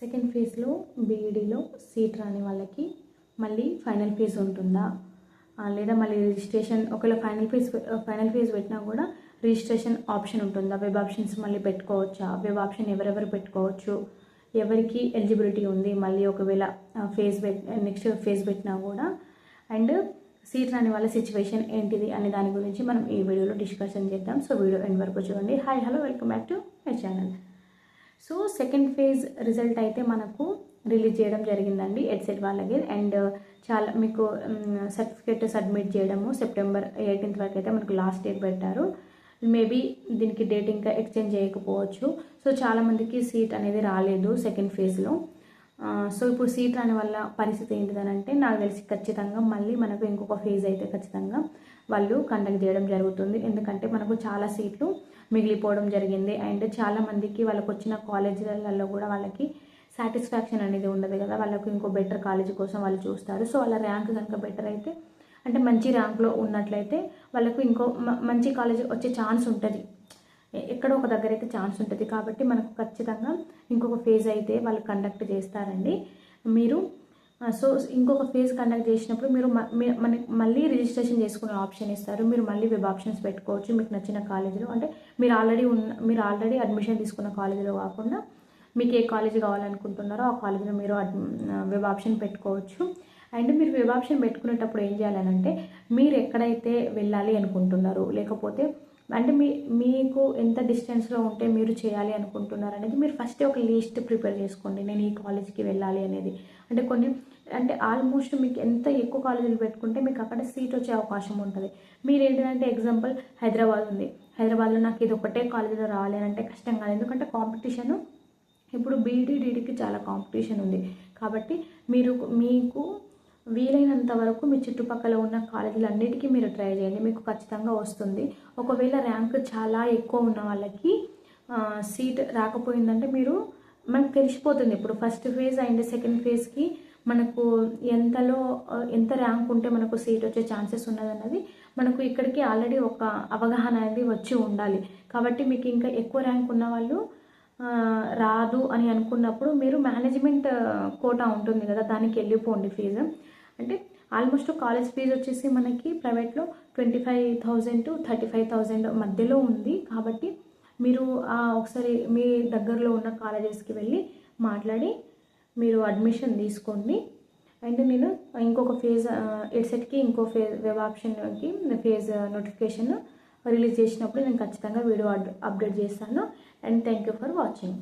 Second ఫేజ్లో బీఈడీలో seat రాని వాళ్ళకి మళ్ళీ ఫైనల్ ఫేజ్ ఉంటుందా? లేదా మళ్ళీ రిజిస్ట్రేషన్ ఒకవేళ ఫైనల్ ఫేజ్ ఫైనల్ ఫేజ్ పెట్టినా కూడా రిజిస్ట్రేషన్ ఆప్షన్ ఉంటుందా? వెబ్ ఆప్షన్స్ మళ్ళీ పెట్టుకోవచ్చా? వెబ్ ఆప్షన్ ఎవరెవరు పెట్టుకోవచ్చు? ఎవరికి ఎలిజిబిలిటీ ఉంది? మళ్ళీ ఒకవేళ ఫేజ్ పెట్ నెక్స్ట్ ఫేజ్ పెట్టినా కూడా. అండ్ సీట్ రాని వాళ్ళ సిచ్యువేషన్ ఏంటిది అనే దాని గురించి మనం ఈ వీడియోలో డిస్కషన్ చేద్దాం. సో వీడియో ఎండ్ వరకు చూడండి. Hi hello welcome back to my channel. So second phase result అయితే మనకు రిలీజ్ చేయడం జరిగిందండి ఎడ్సెట్ వాళ్ళకి. అండ్ చాలా మీకు సర్టిఫికేట్ సబ్మిట్ చేయడము సెప్టెంబర్ ఎయిటీన్త్ వరకు అయితే మనకు లాస్ట్ డేట్ పెట్టారు. మేబీ దీనికి డేట్ ఇంకా ఎక్స్చేంజ్ చేయకపోవచ్చు. సో చాలామందికి సీట్ అనేది రాలేదు సెకండ్ ఫేజ్లో సో ఇప్పుడు సీట్ రాని వల్ల పరిస్థితి ఏంటిదని అంటే నాకు తెలిసి ఖచ్చితంగా మళ్ళీ మనకు ఇంకొక ఫేజ్ అయితే ఖచ్చితంగా వాళ్ళు కండక్ట్ చేయడం జరుగుతుంది. ఎందుకంటే మనకు చాలా సీట్లు మిగిలిపోవడం జరిగింది. అండ్ చాలామందికి వాళ్ళకు వచ్చిన కాలేజీలలో కూడా వాళ్ళకి సాటిస్ఫాక్షన్ అనేది ఉండదు కదా. వాళ్ళకు ఇంకో బెటర్ కాలేజ్ కోసం వాళ్ళు చూస్తారు. సో వాళ్ళ ర్యాంక్ కనుక బెటర్ అయితే అంటే మంచి ర్యాంక్లో ఉన్నట్లయితే వాళ్ళకు ఇంకో మ- మంచి కాలేజ్ వచ్చే ఛాన్స్ ఉంటుంది. ఎక్కడో ఒక దగ్గర అయితే ఛాన్స్ ఉంటుంది. కాబట్టి మనకు ఖచ్చితంగా ఇంకొక ఫేజ్ అయితే వాళ్ళు కండక్ట్ చేస్తారండి. మీరు సో ఇంకొక ఫేజ్ కండక్ట్ చేసినప్పుడు మీరు మనకి మళ్ళీ రిజిస్ట్రేషన్ చేసుకునే ఆప్షన్ ఇస్తారు. మీరు మళ్ళీ వెబ్ ఆప్షన్స్ పెట్టుకోవచ్చు. మీకు నచ్చిన కాలేజీలో. అంటే మీరు ఆల్రెడీ ఉన్న మీరు ఆల్రెడీ అడ్మిషన్ తీసుకున్న కాలేజీలో కాకుండా మీకు ఏ కాలేజీ కావాలనుకుంటున్నారో ఆ కాలేజీలో మీరు అడ్- వెబ్ ఆప్షన్ పెట్టుకోవచ్చు. అండ్ మీరు వెబ్ ఆప్షన్ పెట్టుకునేటప్పుడు ఏం చేయాలనంటే మీరు ఎక్కడైతే వెళ్ళాలి అనుకుంటున్నారు లేకపోతే అంటే మీ మీకు ఎంత డిస్టెన్స్లో ఉంటే మీరు చేయాలి అనుకుంటున్నారు అనేది మీరు ఫస్ట్ ఒక లిస్ట్ ప్రిపేర్ చేసుకోండి. నేను ఈ కాలేజ్కి వెళ్ళాలి అనేది. అంటే కొన్ని అంటే ఆల్మోస్ట్ మీకు ఎంత ఎక్కువ కాలేజీలు పెట్టుకుంటే మీకు అక్కడ సీట్ వచ్చే అవకాశం ఉంటుంది. మీరు ఏంటంటే ఎగ్జాంపుల్ హైదరాబాద్ ఉంది. హైదరాబాద్లో నాకు ఇది ఒకటే కాలేజీలో రావాలి అంటే కష్టం కాదు. ఎందుకంటే కాంపిటీషన్ ఇప్పుడు బీడీడీడీకి చాలా కాంపిటీషన్ ఉంది. కాబట్టి మీరు మీకు వీలైనంత వరకు మీ చుట్టుపక్కల ఉన్న కాలేజీలన్నిటికీ మీరు ట్రై చేయండి. మీకు ఖచ్చితంగా వస్తుంది. ఒకవేళ ర్యాంక్ చాలా ఎక్కువ ఉన్న వాళ్ళకి సీట్ రాకపోయిందంటే మీరు మనకు తెలిసిపోతుంది. ఇప్పుడు ఫస్ట్ ఫేజ్ అండ్ సెకండ్ ఫేజ్కి మనకు ఎంతలో ఎంత ర్యాంక్ ఉంటే మనకు సీట్ వచ్చే ఛాన్సెస్ ఉన్నదన్నది మనకు ఇక్కడికి ఆల్రెడీ ఒక అవగాహన అనేది వచ్చి ఉండాలి. కాబట్టి మీకు ఇంకా ఎక్కువ ర్యాంక్ ఉన్న వాళ్ళు రాదు అని అనుకున్నప్పుడు మీరు మేనేజ్మెంట్ కోటా ఉంటుంది కదా దానికి వెళ్ళిపోండి ఫీజు. అంటే ఆల్మోస్ట్ కాలేజ్ ఫీజు వచ్చేసి మనకి ప్రైవేట్లో twenty five thousand to thirty five thousand మధ్యలో ఉంది. కాబట్టి మీరు ఒకసారి మీ దగ్గరలో ఉన్న కాలేజెస్కి వెళ్ళి మాట్లాడి మీరు అడ్మిషన్ తీసుకోండి. అండ్ నేను ఇంకొక ఫేజ్ ఎడ్సెట్కి ఇంకో ఫేజ్ వెబ్ ఆప్షన్కి ఫేజ్ నోటిఫికేషన్ రిలీజ్ చేసినప్పుడు నేను ఖచ్చితంగా వీడియో అప్డేట్ చేస్తాను. And thank you for watching